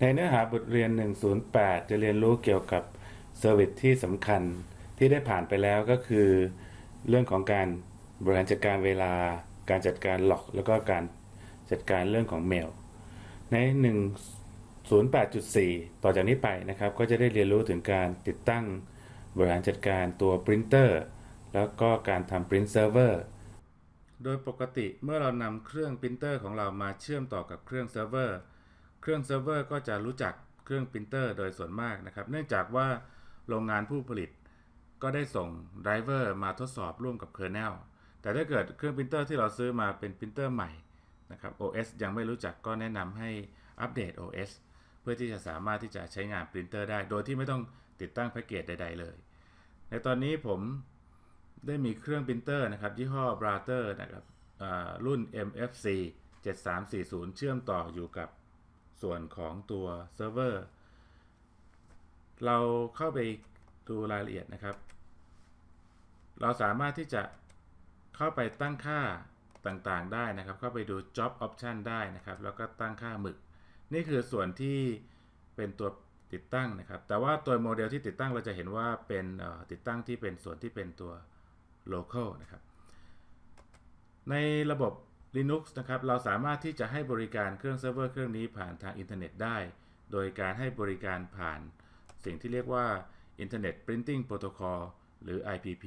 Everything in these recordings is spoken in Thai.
ในเนื้อหาบทเรียน 108 จะเรียนรู้เกี่ยวกับเซอร์วิสที่สำคัญที่ได้ผ่านไปแล้วก็คือ เรื่องของการบริหารจัดการเวลา การจัดการหลอก แล้วก็การจัดการเรื่องของเมล ใน 108.4 ต่อจากนี้ไปนะครับ ก็จะได้เรียนรู้ถึงการติดตั้งบริหารจัดการตัวปรินเตอร์แล้วก็การทำปรินเซิร์ฟเวอร์โดยปกติเมื่อเรานำเครื่องปรินเตอร์ของเรามาเชื่อมต่อกับเครื่องเซิร์ฟเวอร์ เครื่องเซิร์ฟเวอร์ก็จะรู้จักเครื่องปรินเตอร์โดยส่วนมากนะครับ เนื่องจากว่าโรงงานผู้ผลิตก็ได้ส่งไดรเวอร์มาทดสอบร่วมกับเคอร์เนลแต่ถ้าเกิดเครื่องปรินเตอร์ที่เราซื้อมาเป็นปรินเตอร์ใหม่นะครับ OS ยังไม่รู้จักก็แนะนำให้อัปเดต OS เพื่อที่จะสามารถที่จะใช้งานปรินเตอร์ได้ โดยที่ไม่ต้องติดตั้งแพ็กเกจใด ๆ เลย ในตอนนี้ผมได้มีเครื่องปรินเตอร์นะครับยี่ห้อ b r a t e r นะครับอ่ารุ่น MFC 7340 เชื่อมต่ออยู่กับ ส่วนของตัวเซิร์ฟเวอร์เราเข้าไปดูรายละเอียดนะครับ เราสามารถที่จะเข้าไปตั้งค่าต่างๆได้นะครับ เข้าไปดู job option ได้นะครับ แล้วก็ตั้งค่าหมึก นี่คือส่วนที่เป็นตัวติดตั้งนะครับ แต่ว่าตัวโมเดลที่ติดตั้งเราจะเห็นว่าเป็นติดตั้งที่เป็นส่วนที่เป็นตัว local นะครับ ในระบบ Linux นะครับเราสามารถที่จะให้บริการเครื่องเซิร์ฟเวอร์เครื่องนี้ผ่านทางอินเทอร์เน็ตได้ โดยการให้บริการผ่านสิ่งที่เรียกว่า Internet Printing Protocol หรือ IPP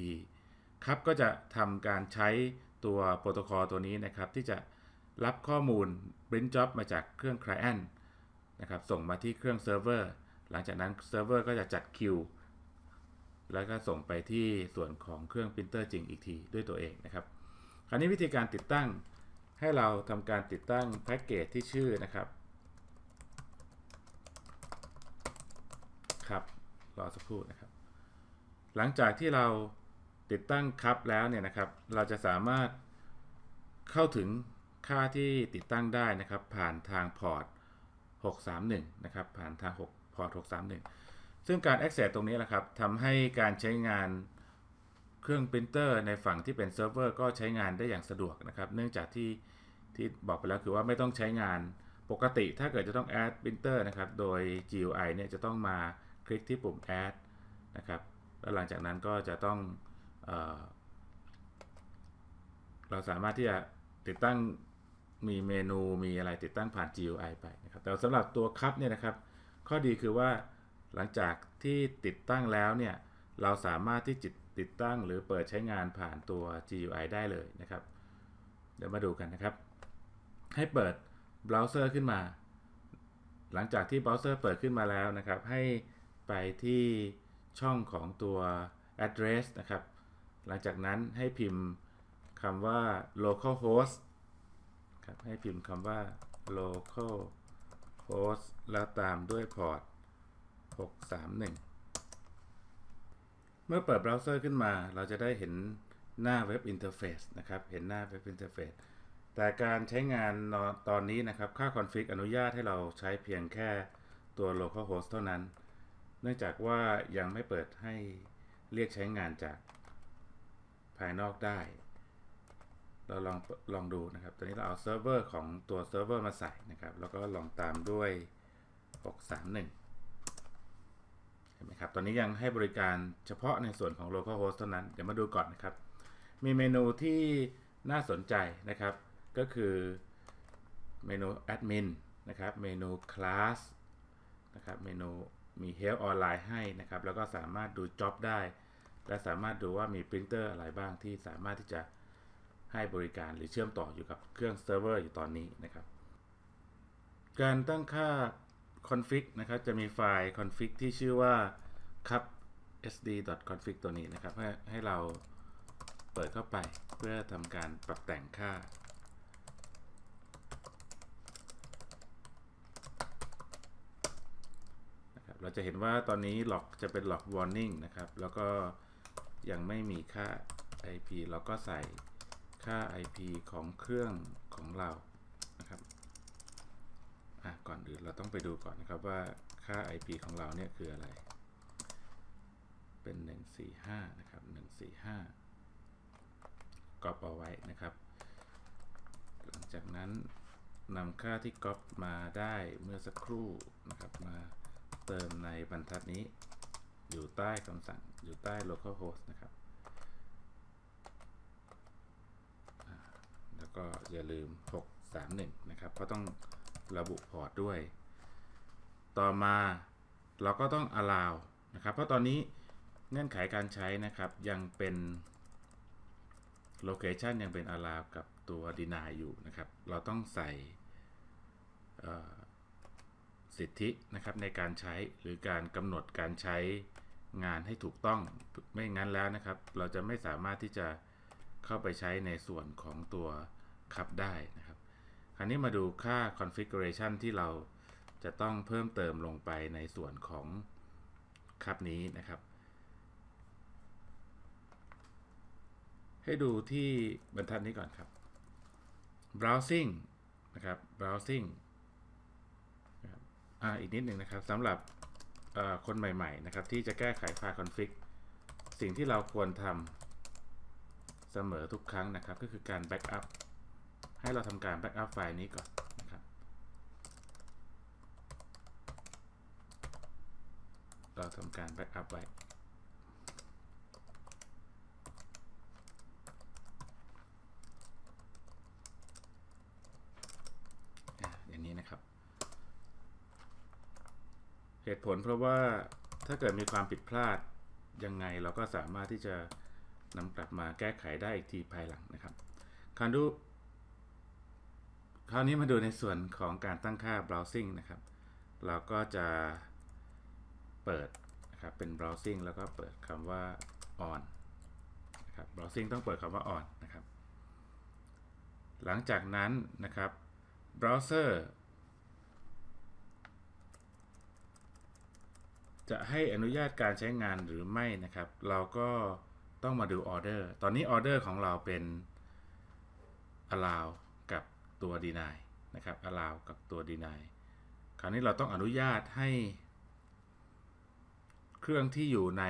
ครับก็จะทำการใช้ตัวโปรโตคอลตัวนี้นะครับ ที่จะรับข้อมูล print job มาจากเครื่อง client นะครับส่งมาที่เครื่องเซิร์ฟเวอร์ หลังจากนั้นเซิร์ฟเวอร์ก็จะจัดคิวแล้วก็ส่งไปที่ส่วนของเครื่องปรินเตอร์จริงอีกทีด้วยตัวเองนะครับ คราวนี้วิธีการติดตั้ง ให้เราทำการติดตั้งแพ็กเกจที่ชื่อนะครับ ครับ รอสักครู่นะครับ หลังจากที่เราติดตั้งครับแล้วเนี่ยนะครับ เราจะสามารถเข้าถึงค่าที่ติดตั้งได้นะครับ ผ่านทางพอร์ต 631 นะครับ ผ่านทาง6พอร์ต 631 ซึ่งการ access ตรงนี้แหละครับทำให้การใช้งานเครื่องปรินเตอร์ในฝั่งที่เป็นเซิร์ฟเวอร์ก็ใช้งานได้อย่างสะดวกนะครับ เนื่องจากที่ ที่บอกไปแล้วคือว่าไม่ต้องใช้งานปกติถ้าเกิดจะต้อง add printer นะครับ โดย GUI เนี่ยจะต้องมาคลิกที่ปุ่ม add นะครับ แล้วหลังจากนั้นก็จะต้องเอเราสามารถที่จะติดตั้งมีเมนูมีอะไรติดตั้งผ่าน GUI ไปนะครับ แต่สำหรับตัวคัพเนี่ยนะครับ ข้อดีคือว่าหลังจากที่ติดตั้งแล้วเนี่ย เราสามารถที่จะติดตั้งหรือเปิดใช้งานผ่านตัว GUI ได้เลยนะครับ เดี๋ยวมาดูกันนะครับ ให้เปิดเบราว์เซอร์ขึ้นมา หลังจากที่เบราว์เซอร์เปิดขึ้นมาแล้วนะครับ ให้ไปที่ช่องของตัว address นะครับ หลังจากนั้นให้พิมพ์คำว่า localhost ครับ ให้พิมพ์คำว่า localhost แล้วตามด้วยพอร์ต 631 เมื่อเปิดเบราว์เซอร์ขึ้นมา เราจะได้เห็นหน้าเว็บอินเทอร์เฟซนะครับ เห็นหน้าเว็บอินเทอร์เฟซ แต่การใช้งานตอนนี้นะครับ ค่าคอนฟิกอนุญาตให้เราใช้เพียงแค่ตัว localhost เท่านั้น เนื่องจากว่ายังไม่เปิดให้เรียกใช้งานจากภายนอกได้ เราลองลองดูนะครับ ตอนนี้เราเอาเซิร์ฟเวอร์ของตัวเซิร์ฟเวอร์มาใส่นะครับ แล้วก็ลองตามด้วย 631 เห็นไหมครับ ตอนนี้ยังให้บริการเฉพาะในส่วนของ localhost เท่านั้น เดี๋ยวมาดูก่อนนะครับ มีเมนูที่น่าสนใจนะครับ ก็คือเมนู admin นะครับเมนู class นะครับเมนูมี help ออนไลน์ให้นะครับ แล้วก็สามารถดู job ได้ และสามารถดูว่ามีปรินเตอร์อะไรบ้างที่สามารถที่จะให้บริการหรือเชื่อมต่ออยู่กับเครื่องเซิร์ฟเวอร์อยู่ตอนนี้นะครับ การตั้งค่า config นะครับ จะมีไฟล์ config ที่ชื่อว่า cup sd.config ตัวนี้นะครับให้ให้เราเปิดเข้าไปเพื่อทำการปรับแต่งค่า นะครับ เราจะเห็นว่าตอนนี้หลอกจะเป็นหลอก warning นะครับ แล้วก็ยังไม่มีค่า IP เราก็ใส่ค่า IP ของเครื่องของเรานะครับก่อนอื่นเราต้องไปดูก่อนนะครับว่าค่า IP ของเราเนี่ยคืออะไร เป็น 145 นะครับ 145ก๊อปเอาไว้นะครับ หลังจากนั้นนำค่าที่ก๊อปมาได้เมื่อสักครู่นะครับมา เติมในบรรทัดนี้ อยู่ใต้คำสั่งอยู่ใต้ localhost นะครับ แล้วก็อย่าลืม 631 นะครับเพราะต้องระบุพอร์ตด้วย ต่อมาเราก็ต้อง allow นะครับ เพราะตอนนี้เงื่อนไขการใช้นะครับยังเป็น location ยังเป็น allow กับตัว deny อยู่นะครับ เราต้องใส่ สิทธินะครับในการใช้หรือการกำหนดการใช้งานให้ถูกต้องไม่งั้นแล้วนะครับ เราจะไม่สามารถที่จะเข้าไปใช้ในส่วนของตัวคับได้นะครับ คราวนี้มาดูค่า configuration ที่เราจะต้องเพิ่มเติมลงไปในส่วนของคับนี้นะครับ ให้ดูที่บรรทัดนี้ก่อนครับ browsing นะครับ browsing ออีกนิดหนึ่งนะครับสำหรับคนใหม่ ๆ นะครับ ที่จะแก้ไขไฟล์คอนฟิกสิ่งที่เราควรทำเสมอทุกครั้งนะครับ ก็คือการแบ็กอัพให้เราทำการแบ็กอัพไฟล์นี้ก่อนนะครับ เราทำการแบ็กอัพไว้อย่างนี้นะครับ เห ตุผลเพราะว่าถ้าเกิดมีความผิดพลาดยังไงเราก็สามารถที่จะนำกลับมาแก้ไขได้อีกทีภายหลังนะครับคราวดูคราวนี้มาดูในส่วนของการตั้งค่า browsing นะครับ เราก็จะเปิดนะครับเป็น browsing แล้วก็เปิดคำว่า on นะครับ browsing ต้องเปิดคำว่า on นะครับ หลังจากนั้นนะครับ browser จะให้อนุญาตการใช้งานหรือไม่นะครับ เราก็ต้องมาดูออเดอร์ตอนนี้ออเดอร์ของเราเป็น allow กับตัว deny นะครับ allow กับตัว deny คราวนี้เราต้องอนุญาตให้ เครื่องที่อยู่ใน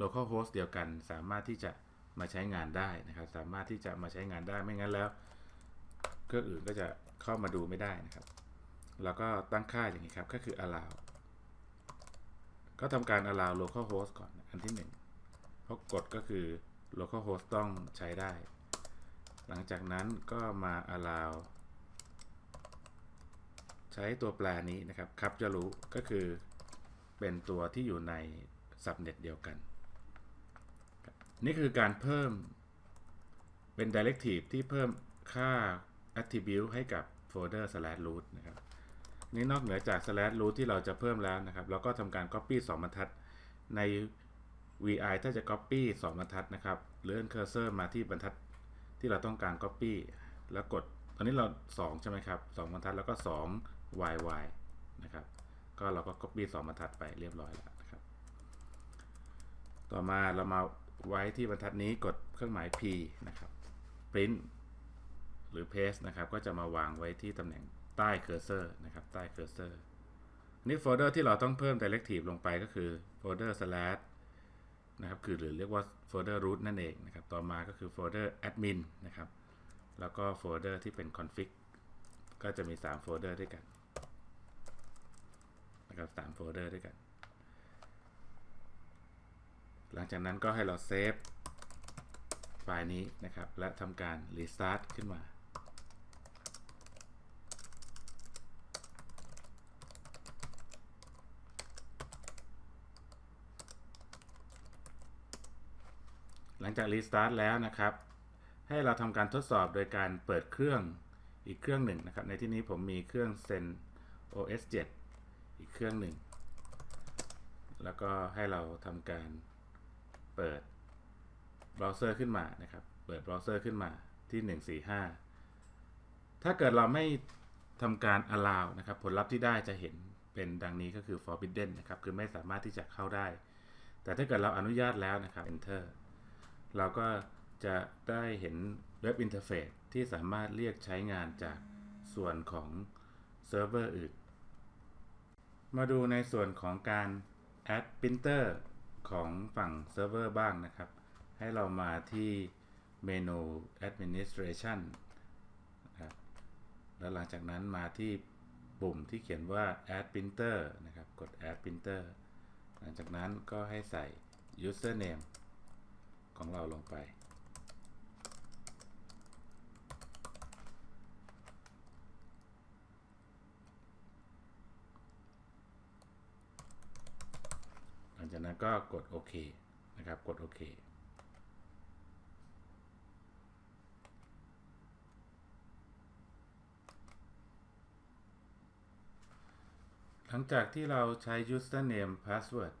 localhost เดียวกัน สามารถที่จะมาใช้งานได้นะครับ สามารถที่จะมาใช้งานได้ไม่งั้นแล้ว เครื่องอื่นก็จะเข้ามาดูไม่ได้นะครับ เราก็ตั้งค่าอย่างนี้ครับก็คือ allow ก็ทำการ allow localhost ก่อนอันที่หนึ่งเพราะกฎก็คือ localhost ต้องใช้ได้ หลังจากนั้นก็มา allow ใช้ตัวแปรนี้นะครับครับจะรู้ก็คือเป็นตัวที่อยู่ใน subnet เดียวกัน นี่คือการเพิ่มเป็น directive ที่เพิ่มค่า attribute ให้กับโฟลเดอร์ slash root นะครับ นี่นอกเหนือจาก slash root ที่เราจะเพิ่มแล้วนะครับ เราก็ทำการ copy 2บรรทัดใน vi ถ้าจะ copy 2บรรทัดนะครับเลื่อนเคอร์เซอร์มาที่บรรทัดที่เราต้องการ copy แล้วกด ตอนนี้เรา 2 ใช่ไหมครับ2บรรทัดแล้วก็ 2 yy นะครับ ก็เราก็ copy 2บรรทัดไปเรียบร้อยแล้วนะครับ ต่อมาเรามาไว้ที่บรรทัดนี้กดเครื่องหมาย p นะครับ print หรือ paste นะครับ ก็จะมาวางไว้ที่ตำแหน่ง ใต้เคอร์เซอร์นะครับใต้เคอร์เซอร์นี่โฟลเดอร์ที่เราต้องเพิ่ม directive ลงไปก็คือโฟลเดอร์ slash นะครับคือหรือเรียกว่าโฟลเดอร์ root นั่นเองนะครับต่อมาก็คือโฟลเดอร์ admin นะครับแล้วก็โฟลเดอร์ที่เป็น config ก็จะมี 3 โฟลเดอร์ด้วยกันนะครับ3โฟลเดอร์ด้วยกัน หลังจากนั้นก็ให้เราเซฟไฟล์นี้นะครับและทำการ restart ขึ้นมา งจาก restart แล้วนะครับ ให้เราทำการทดสอบโดยการเปิดเครื่องอีกเครื่องหนึ่งนะครับ ในที่นี้ผมมีเครื่อง Zen OS 7 อีกเครื่องหนึ่ง แล้วก็ให้เราทำการเปิดเบราว์เซอร์ขึ้นมานะครับ เปิดเบราว์เซอร์ขึ้นมาที่ 145 ถ้าเกิดเราไม่ทำการ allow นะครับ ผลลัพธ์ที่ได้จะเห็นเป็นดังนี้ก็คือ forbidden นะครับ คือไม่สามารถที่จะเข้าได้ แต่ถ้าเกิดเราอนุญาตแล้วนะครับ enter เราก็จะได้เห็นเว็บอินเทอร์เฟซที่สามารถเรียกใช้งานจากส่วนของเซิร์ฟเวอร์อื่น มาดูในส่วนของการ add printer ของฝั่งเซิร์ฟเวอร์บ้างนะครับ ให้เรามาที่เมนู administration นะครับแล้วหลังจากนั้นมาที่ปุ่มที่เขียนว่า add printer นะครับ กด add printer หลังจากนั้นก็ให้ใส่ username ของเราลงไป หลังจากนั้นก็กดโอเคนะครับ กดโอเคหลังจากที่เราใช้ username password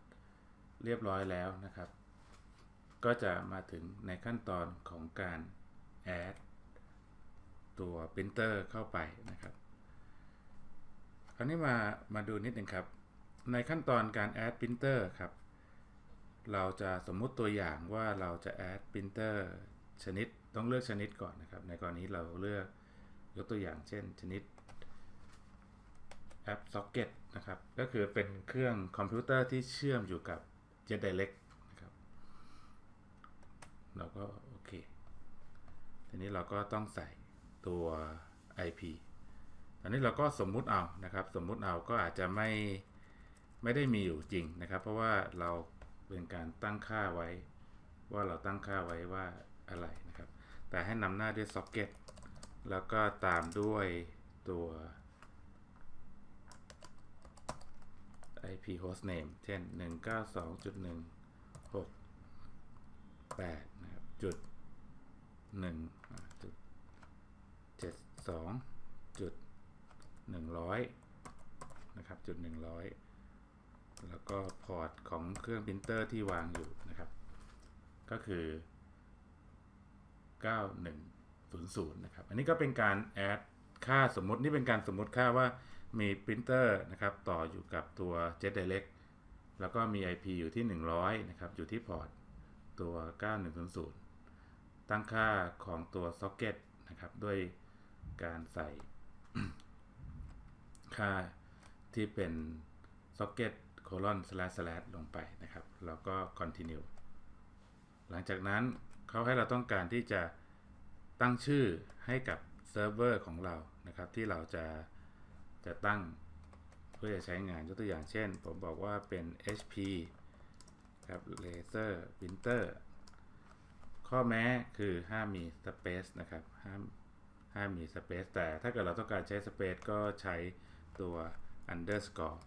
เรียบร้อยแล้วนะครับ ก็จะมาถึงในขั้นตอนของการ add ตัว printer เข้าไปนะครับ คราวนี้มามาดูนิดหนึ่งครับ ในขั้นตอนการ add printer ครับ เราจะสมมุติตัวอย่างว่าเราจะ add printer ชนิดต้องเลือกชนิดก่อนนะครับ ในกรณีเราเลือกยกตัวอย่างเช่น ชนิดแอป Socket นะครับ ก็คือเป็นเครื่องคอมพิวเตอร์ที่เชื่อมอยู่กับ Jet Direct เราก็โอเค ทีนี้เราก็ต้องใส่ตัว IP ตอนนี้เราก็สมมุติเอานะครับ สมมุติเอาก็อาจจะไม่ไม่ได้มีอยู่จริงนะครับ เพราะว่าเราเป็นการตั้งค่าไว้ ว่าเราตั้งค่าไว้ว่าอะไรนะครับ แต่ให้นำหน้าด้วย Socket แล้วก็ตามด้วยตัว IP hostname เช่น 192.168นะครับจุด1อ่าจุด72จุด100นะครับจุด100แล้วก็พอร์ตของเครื่องพิมพ์เตอร์ที่วางอยู่นะครับ ก็คือ 9100 นะครับ อันนี้ก็เป็นการแอดค่าสมมตินี่เป็นการสมมติค่าว่ามีปรินเตอร์นะครับ ต่ออยู่กับตัว Jet Direct แล้วก็มี IP อยู่ที่ 100 นะครับ อยู่ที่พอร์ต ตัว 9100 ตั้งค่าของตัว Socket นะครับด้วยการใส่ค่าที่เป็น Socket colon slash slash ลงไปนะครับ แล้วก็ continue หลังจากนั้นเขาให้เราต้องการที่จะตั้งชื่อให้กับเซิร์ฟเวอร์ของเรานะครับ ที่เราจะจะตั้งเพื่อจะใช้งานยกตัวอย่างเช่น ผมบอกว่าเป็น HP ครับ Laser Printer ข้อแม้คือห้ามมี Space นะครับห้ามห้ามมี Space แต่ถ้าเกิดเราต้องการใช้ Space ก็ใช้ตัว underscore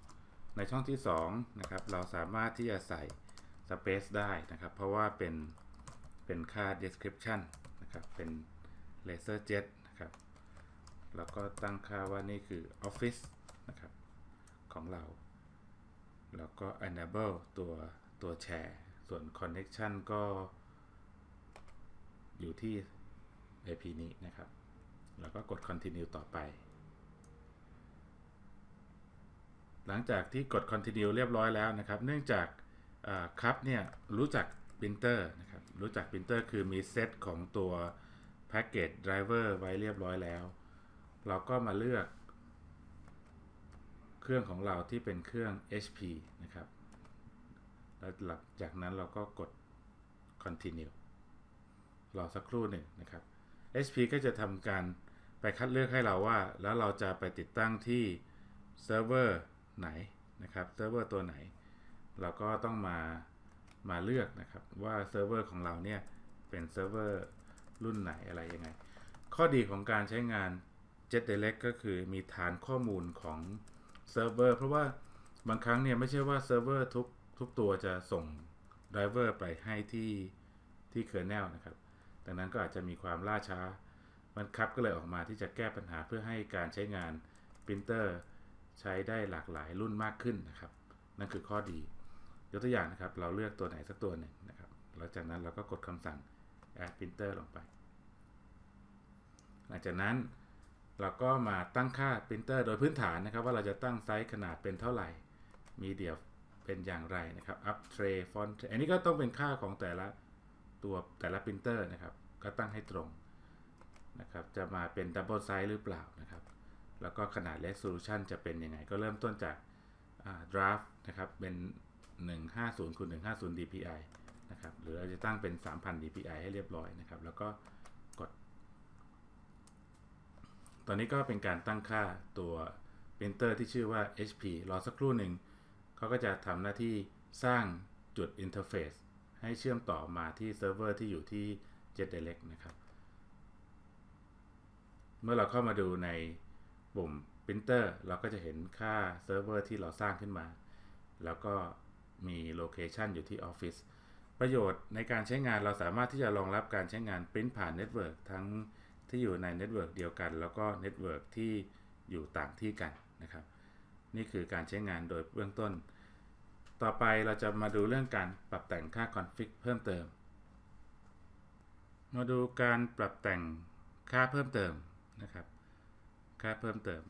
ในช่องที่2นะครับเราสามารถที่จะใส่ Space ได้นะครับ เพราะว่าเป็นเป็นค่า description นะครับเป็น Laser Jet นะครับแล้วก็ตั้งค่าว่านี่คือ Office นะครับของเรา แล้วก็ enable ตัว ตัวแชร์ ส่วน connection ก็ อยู่ที่ IP นี้นะครับ แล้วก็กด continue ต่อไป หลังจากที่กด continue เรียบร้อยแล้วนะครับ เนื่องจากครับเนี่ย รู้จัก printer นะครับ รู้จัก printer คือมีเซตของตัว package driver ไว้เรียบร้อยแล้ว เราก็มาเลือก เครื่องของเราที่เป็นเครื่อง HP นะครับ แล้วหลังจากนั้นเราก็กด continue รอสักครู่หนึ่งนะครับ HP ก็จะทำการไปคัดเลือกให้เราว่า แล้วเราจะไปติดตั้งที่เซิร์ฟเวอร์ไหนนะครับเซิร์ฟเวอร์ตัวไหน เราก็ต้องมามาเลือกนะครับว่าเซิร์ฟเวอร์ของเราเนี่ยเป็นเซิร์ฟเวอร์รุ่นไหนอะไรยังไง ข้อดีของการใช้งาน Jet Direct ก็คือมีฐานข้อมูลของเซิร์ฟเวอร์เพราะว่าบางครั้งเนี่ยไม่ใช่ว่าเซิร์ฟเวอร์ทุก ทุกตัวจะส่งไดรเวอร์ไปให้ที่ที่เคอร์เนลนะครับ ดังนั้นก็อาจจะมีความล่าช้า มันครับก็เลยออกมาที่จะแก้ปัญหาเพื่อให้การใช้งานปรินเตอร์ใช้ได้หลากหลายรุ่นมากขึ้นนะครับ นั่นคือข้อดี ยกตัวอย่างนะครับ เราเลือกตัวไหนสักตัวหนึ่งนะครับ หลังจากนั้นเราก็กดคำสั่ง add printer ลงไป หลังจากนั้นเราก็มาตั้งค่าปรินเตอร์โดยพื้นฐานนะครับ ว่าเราจะตั้งไซส์ขนาดเป็นเท่าไหร่ มีเดียว เป็นอย่างไรนะครับ up tray font อันนี้ก็ต้องเป็นค่าของแต่ละตัวแต่ละปรินเตอร์นะครับ ก็ตั้งให้ตรงนะครับ จะมาเป็น double size หรือเปล่านะครับ แล้วก็ขนาด resolution จะเป็นยังไง ก็เริ่มต้นจาก draft นะครับ เป็น 150คูณ150 dpi นะครับ หรือเราจะตั้งเป็น 3000 dpi ให้เรียบร้อยนะครับ แล้วก็กด ตอนนี้ก็เป็นการตั้งค่าตัวปรินเตอร์ที่ชื่อว่า HP รอสักครู่หนึ่ง เขาก็จะทำหน้าที่สร้างจุดอินเทอร์เฟซให้เชื่อมต่อมาที่เซิร์ฟเวอร์ที่อยู่ที่ JetDirect นะครับ เมื่อเราเข้ามาดูในปุ่ม Printer เราก็จะเห็นค่าเซิร์ฟเวอร์ที่เราสร้างขึ้นมา แล้วก็มีโลเคชันอยู่ที่ Office ประโยชน์ในการใช้งานเราสามารถที่จะรองรับการใช้งานปริ้นผ่านเน็ตเวิร์กทั้งที่อยู่ในเน็ตเวิร์กเดียวกัน แล้วก็เน็ตเวิร์กที่อยู่ต่างที่กันนะครับ นี่คือการใช้งานโดยเบื้องต้น ต่อไปเราจะมาดูเรื่องการปรับแต่งค่าคอนฟิกเพิ่มเติม มาดูการปรับแต่งค่าเพิ่มเติมนะครับ ค่าเพิ่มเติม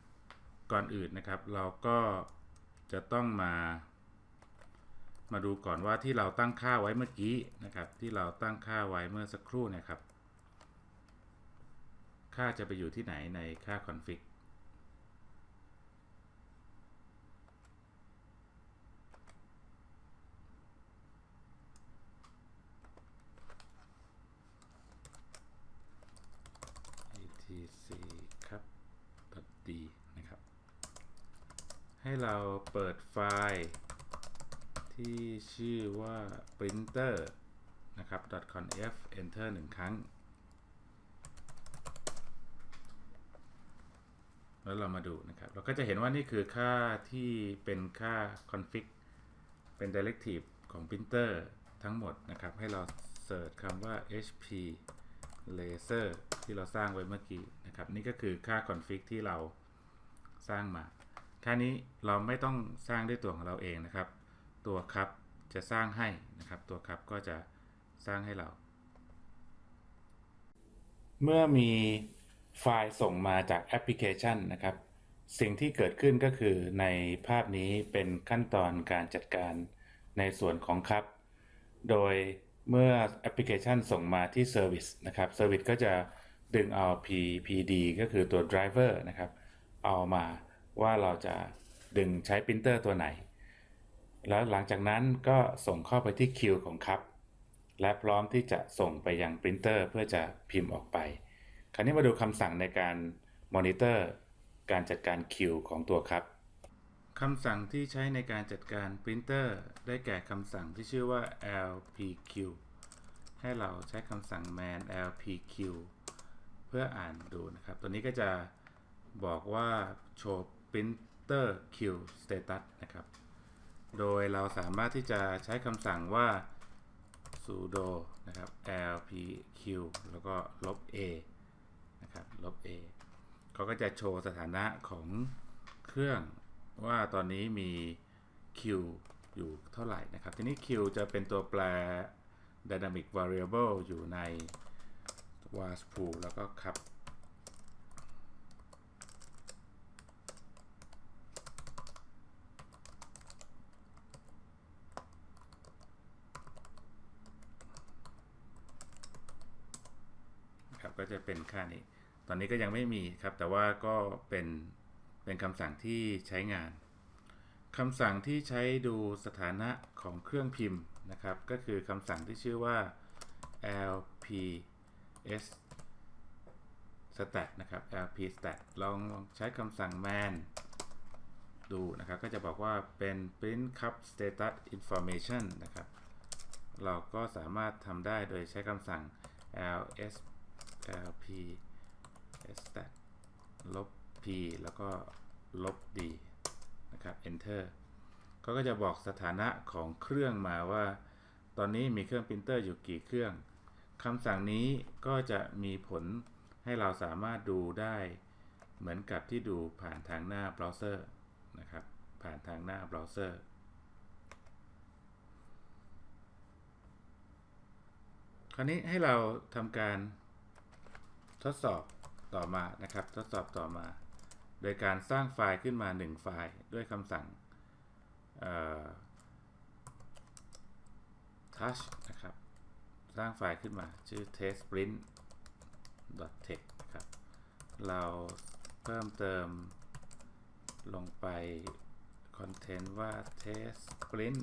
ก่อนอื่นนะครับ เราก็จะต้องมา มาดูก่อนว่าที่เราตั้งค่าไว้เมื่อกี้นะครับ ที่เราตั้งค่าไว้เมื่อสักครู่เนะครับ ค่าจะไปอยู่ที่ไหนในค่า config etc ครับ .d นะครับ ให้เราเปิดไฟล์ ที่ชื่อว่า printer นะครับ .conf enter หนึ่งครั้ง แล้วเรามาดูนะครับ เราก็จะเห็นว่านี่คือค่าที่เป็นค่า config เป็น directive ของ printer ทั้งหมดนะครับ ให้เราเสิร์ชคำว่า hp laser ที่เราสร้างไว้เมื่อกี้นะครับ นี่ก็คือค่า config ที่เราสร้างมา ค่านี้เราไม่ต้องสร้างด้วยตัวของเราเองนะครับ ตัวครับจะสร้างให้นะครับ ตัวครับก็จะสร้างให้เรา เมื่อมีไฟล์ส่งมาจากแอปพลิเคชันนะครับ สิ่งที่เกิดขึ้นก็คือในภาพนี้เป็นขั้นตอนการจัดการในส่วนของครับ โดยเมื่อแอปพลิเคชันส่งมาที่ Service นะครับ Service ก็จะดึงเอา PPD ก็คือตัว Driver นะครับ เอามา ว่าเราจะดึงใช้ปรินเตอร์ตัวไหน แล้วหลังจากนั้นก็ส่งเข้าไปที่คิวของครับ และพร้อมที่จะส่งไปยังปรินเตอร์เพื่อจะพิมพ์ออกไป คราวนี้มาดูคำสั่งในการมอนิเตอร์การจัดการคิวของตัวครับคำสั่งที่ใช้ในการจัดการปรินเตอร์ได้แก่คำสั่งที่ชื่อว่า lpq ให้เราใช้คำสั่ง man lpq เพื่ออ่านดูนะครับ ตัวนี้ก็จะบอกว่าโชว์ printer queue status นะครับ โดยเราสามารถที่จะใช้คำสั่งว่า sudo นะครับ lpq แล้วก็ลบ a นะครับลบ a เขาก็จะโชว์สถานะของเครื่องว่าตอนนี้มี q อยู่เท่าไหร่นะครับ ทีนี้ q จะเป็นตัวแปร dynamic variable อยู่ใน was pool แล้วก็ครับ ก็จะเป็นค่านี้ ตอนนี้ก็ยังไม่มีครับ แต่ว่าก็เป็นเป็นคำสั่งที่ใช้งานคำสั่งที่ใช้ดูสถานะของเครื่องพิมพ์นะครับ ก็คือคำสั่งที่ชื่อว่า lps stat นะครับ lp stat ลองใช้คำสั่ง man ดูนะครับ ก็จะบอกว่าเป็น print cup status information นะครับ เราก็สามารถทำได้โดยใช้คำสั่ง lsp lp stat ลบ p แล้วก็ลบ d นะครับ enter เขาก็จะบอกสถานะของเครื่องมาว่า ตอนนี้มีเครื่องปรินเตอร์อยู่กี่เครื่องคำสั่งนี้ก็จะมีผลให้เราสามารถดูได้เหมือนกับที่ดูผ่านทางหน้าเบราว์เซอร์นะครับ ผ่านทางหน้าเบราว์เซอร์คราวนี้ให้เราทำการ ทดสอบต่อมานะครับ ทดสอบต่อมา โดยการสร้างไฟล์ขึ้นมา 1 ไฟล์ด้วยคำสั่ง touch นะครับ สร้างไฟล์ขึ้นมาชื่อ testprint.text ครับ เราเพิ่มเติมลงไปคอนเทนต์ว่า testprint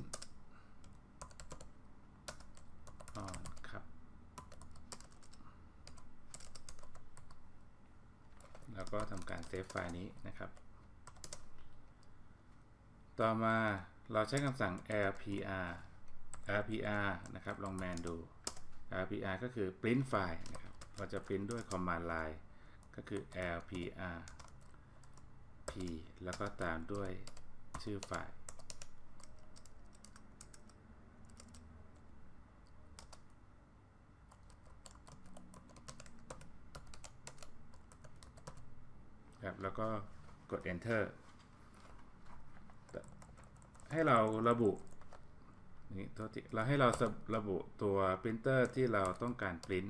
on ครับ แล้วก็ทำการเซฟไฟล์นี้นะครับ ต่อมาเราใช้คำสั่ง lpr lpr นะครับ ลองแมนดู lpr ก็คือ print ไฟล์นะครับ เราจะ print ด้วย command line ก็คือ lpr p แล้วก็ตามด้วยชื่อไฟล์ ครับแล้วก็กด enter ให้เราระบุนี่โทษทีเราให้เราระบุตัวปรินเตอร์ที่เราต้องการปริ้น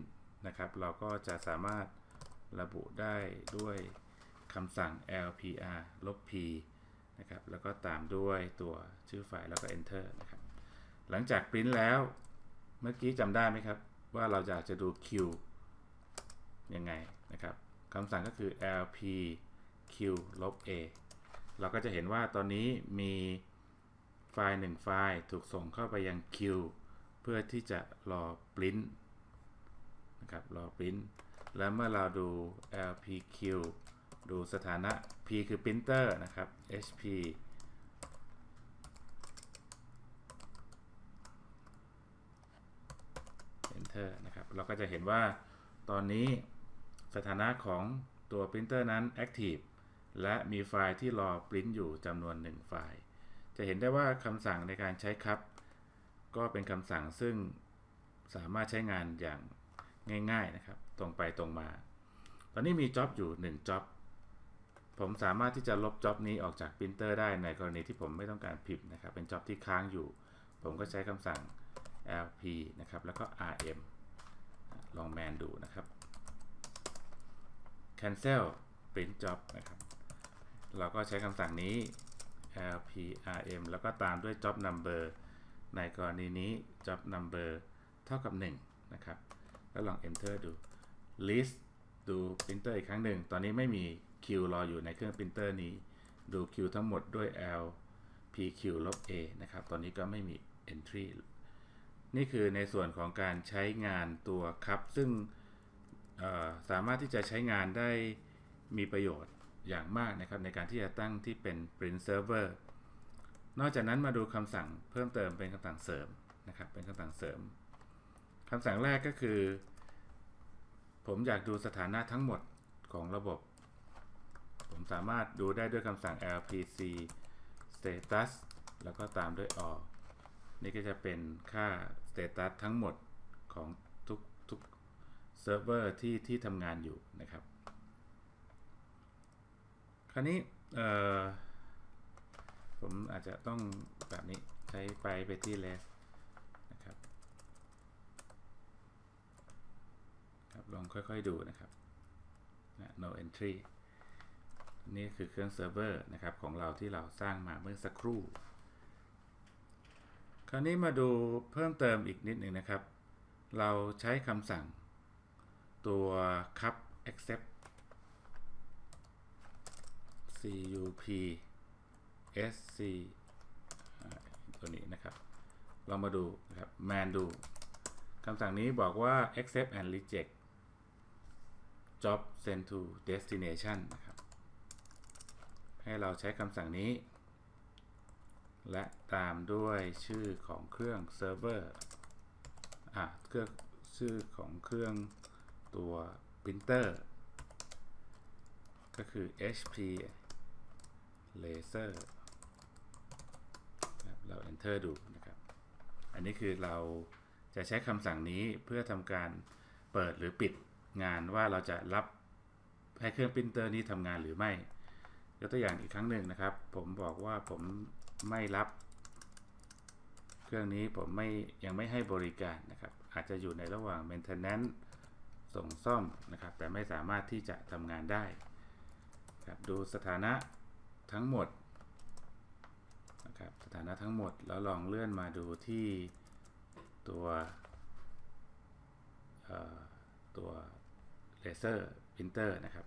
นะครับ เราก็จะสามารถระบุได้ด้วยคำสั่ง lpr ลบ p นะครับ แล้วก็ตามด้วยตัวชื่อไฟล์แล้วก็ enter นะครับ หลังจากปริ้นแล้ว เมื่อกี้จำได้ไหมครับ ว่าเราอยากจะดู q ยังไงนะครับ คำสั่งก็คือ lp q ลบ a เราก็จะเห็นว่าตอนนี้มีไฟล์หนึ่งไฟล์ถูกส่งเข้าไปยัง q เพื่อที่จะรอปริ้นนะครับรอปริ้นแล้วเมื่อเราดู lpq ดูสถานะ p คือ printer นะครับ hp enter นะครับเราก็จะเห็นว่าตอนนี้ สถานะของตัว printer นั้น active และมีไฟล์ที่รอปริ้นอยู่จำนวน 1 ไฟล์ จะเห็นได้ว่าคำสั่งในการใช้ครับ ก็เป็นคำสั่งซึ่งสามารถใช้งานอย่างง่าย ๆนะครับ ตรงไปตรงมา ตอนนี้มีจ็อบอยู่1จ็อบผมสามารถที่จะลบจ็อบนี้ออกจากปรินเตอร์ได้ในกรณีที่ผมไม่ต้องการพิมพ์นะครับ เป็นจ็อบที่ค้างอยู่ ผมก็ใช้คำสั่ง lp นะครับ แล้วก็ rm ลองแมนดูนะครับ cancel print job นะครับ เราก็ใช้คำสั่งนี้ lprm แล้วก็ตามด้วย job number ในกรณีนี้ job number เท่ากับ 1 นะครับ แล้วลอง enter ดู list ดู printer อีกครั้งหนึ่ง ตอนนี้ไม่มี Q รออยู่ในเครื่อง printer นี้ ดู Q ทั้งหมดด้วย L PQ ลบ A นะครับ ตอนนี้ก็ไม่มี entry นี่คือในส่วนของการใช้งานตัวครับ ซึ่ง สามารถที่จะใช้งานได้มีประโยชน์อย่างมากนะครับในการที่จะตั้งที่เป็น print server นอกจากนั้นมาดูคำสั่งเพิ่มเติมเป็นคำสั่งเสริมนะครับเป็นคำสั่งเสริมคำสั่งแรกก็คือ ผมอยากดูสถานะทั้งหมดของระบบ ผมสามารถดูได้ด้วยคำสั่ง lpc status แล้วก็ตามด้วย all นี่ก็จะเป็นค่า status ทั้งหมดของ เซิร์ฟเวอร์ที่ที่ทำงานอยู่นะครับ คราวนี้ผมอาจจะต้องแบบนี้ใช้ไปไปที่ less นะครับครับลองค่อยๆดูนะครับ no entry นี่คือเครื่องเซิร์ฟเวอร์นะครับของเราที่เราสร้างมาเมื่อสักครู่ คราวนี้มาดูเพิ่มเติมอีกนิดหนึ่งนะครับ เราใช้คำสั่ง ตัว cup accept cup sc ตัวนี้นะครับ เรามาดูนะครับ man ดูคำสั่งนี้บอกว่า accept and reject job send to destination นะครับ ให้เราใช้คำสั่งนี้ และตามด้วยชื่อของเครื่องเซิร์ฟเวอร์ อะเครื่องชื่อของเครื่อง ตัวปรินเตอร์ก็คือ HP Laser เรา enter ดูนะครับ อันนี้คือเราจะใช้คำสั่งนี้เพื่อทำการเปิดหรือปิดงานว่าเราจะรับให้เครื่องปรินเตอร์นี้ทำงานหรือไม่ยกตัวอย่างอีกครั้งหนึ่งนะครับ ผมบอกว่าผมไม่รับ เครื่องนี้ผมไม่ยังไม่ให้บริการนะครับ อาจจะอยู่ในระหว่าง maintenance ส่งซ่อมนะครับ แต่ไม่สามารถที่จะทำงานได้ครับดูสถานะทั้งหมดนะครับสถานะทั้งหมดแล้วลองเลื่อนมาดูที่ตัวตัวเลเซอร์พิมพ์เตอร์นะครับ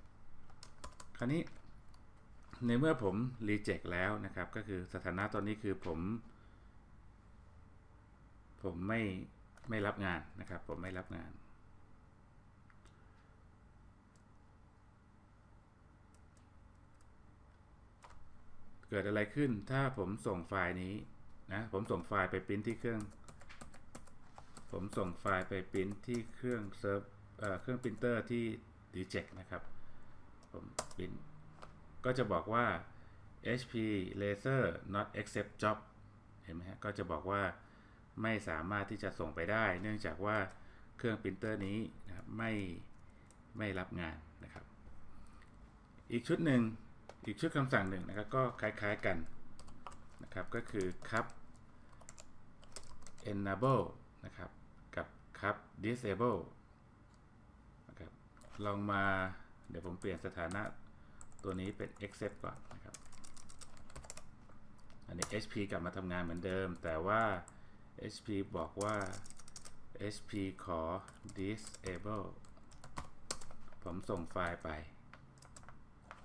คราวนี้ในเมื่อผม reject แล้วนะครับ ก็คือสถานะตอนนี้คือผม ผมไม่ไม่รับงานนะครับ ผมไม่รับงาน เกิดอะไรขึ้นถ้าผมส่งไฟล์นี้นะผมส่งไฟล์ไปปริ้นที่เครื่อง ผมส่งไฟล์ไปปริ้นที่เครื่องเซิร์ฟเอ่อเครื่องปรินเตอร์ที่ reject นะครับผมปริ้นก็จะบอกว่า HP laser not accept job เห็นไหมฮะก็จะบอกว่าไม่สามารถที่จะส่งไปได้ เนื่องจากว่าเครื่องปรินเตอร์นี้นะครับไม่ไม่รับงานนะครับ อีกชุดหนึ่ง อีกชุดคำสั่งหนึ่งนะครับก็คล้ายๆกันนะครับก็คือครับ enable นะครับกับครับ disable นะครับลองมาเดี๋ยวผมเปลี่ยนสถานะตัวนี้เป็น accept ก่อนนะครับอันนี้ HP กลับมาทำงานเหมือนเดิม แต่ว่า HP บอกว่า HP ขอ disable ผมส่งไฟล์ไป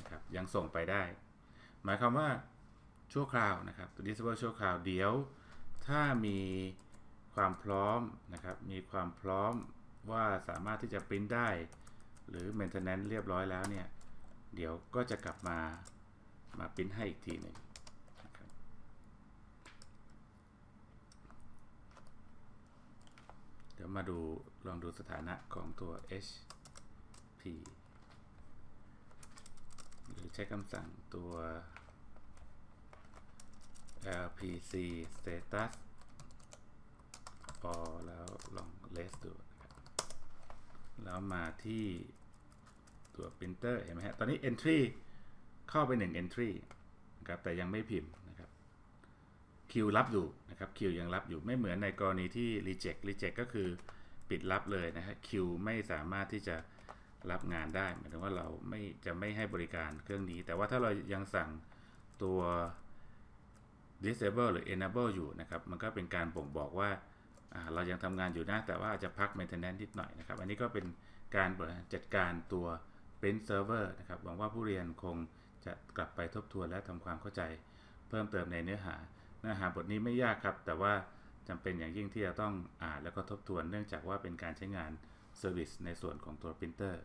นะครับยังส่งไปได้ หมายความว่าชั่วคราวนะครับ disable ชั่วคราวเดี๋ยว ถ้ามีความพร้อมนะครับ มีความพร้อมว่าสามารถที่จะปริ้นได้ หรือ maintenance เรียบร้อยแล้วเนี่ย เดี๋ยวก็จะกลับมามาปริ้นให้อีกทีหนึ่งเดี๋ยวมาดูลองดูสถานะของตัว HP หรือใช้คำสั่งตัว lpc status or แล้วลอง less ดูนะครับแล้วมาที่ตัว printer เห็นไหมฮะ ตอนนี้ entry เข้าไป 1 entry นะครับแต่ยังไม่พิมพ์นะครับคิวรับอยู่นะครับคิวยังรับอยู่ไม่เหมือนในกรณีที่ reject reject ก็คือปิดรับเลยนะฮะคิวไม่สามารถที่จะ รับงานได้หมายถึงว่าเราไม่จะไม่ให้บริการเครื่องนี้ แต่ว่าถ้าเรายังสั่งตัว disable หรือ enable อยู่นะครับ มันก็เป็นการบ่งบอกว่าเรายังทำงานอยู่นะ แต่ว่าอาจจะพัก maintenance นิดหน่อยนะครับ อันนี้ก็เป็นการบริหารจัดการตัว print server นะครับ หวังว่าผู้เรียนคงจะกลับไปทบทวนและทำความเข้าใจ เพิ่มเติมในเนื้อหา เนื้อหาบทนี้ไม่ยากครับ แต่ว่าจำเป็นอย่างยิ่งที่จะต้องอ่านแล้วก็ทบทวน เนื่องจากว่าเป็นการใช้งาน Service ในส่วนของตัว Printer